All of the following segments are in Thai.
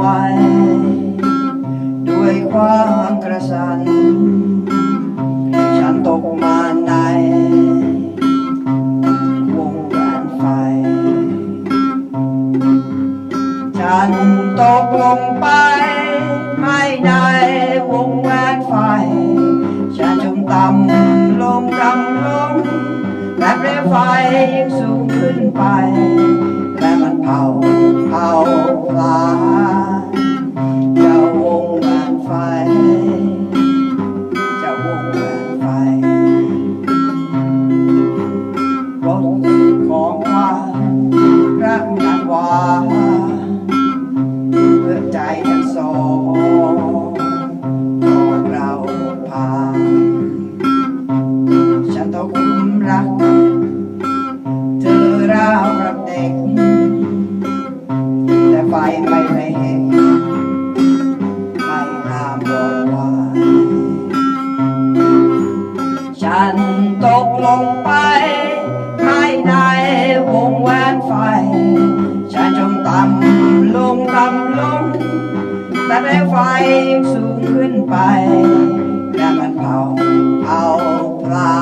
ไว้ ด้วยความกระสัน ฉันตกมาในวงแหวนไฟ ฉันตกลงไป ไม่ในวงแหวนไฟ ฉันจมต่ำลงกำลงและเปลวไฟยิ่งสูงขึ้นไป และมันเผาเผา far เพื่อใจทั้งสองของเราพานฉันต้องคุ้มรัก เธอราวกับเด็ก แต่ไฟไม่ได้เห็นไม่ห้ามบอกว่าฉันตกลงไปภายในวงแหวนไฟ ฉันจมต่ำลงต่ำลง แต่แม้ไฟสูงขึ้นไปแต่มันเผาเผาปลา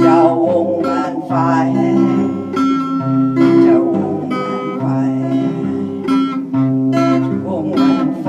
เจ้าวงงานไฟเจ้าวงงานไฟวงงานไฟ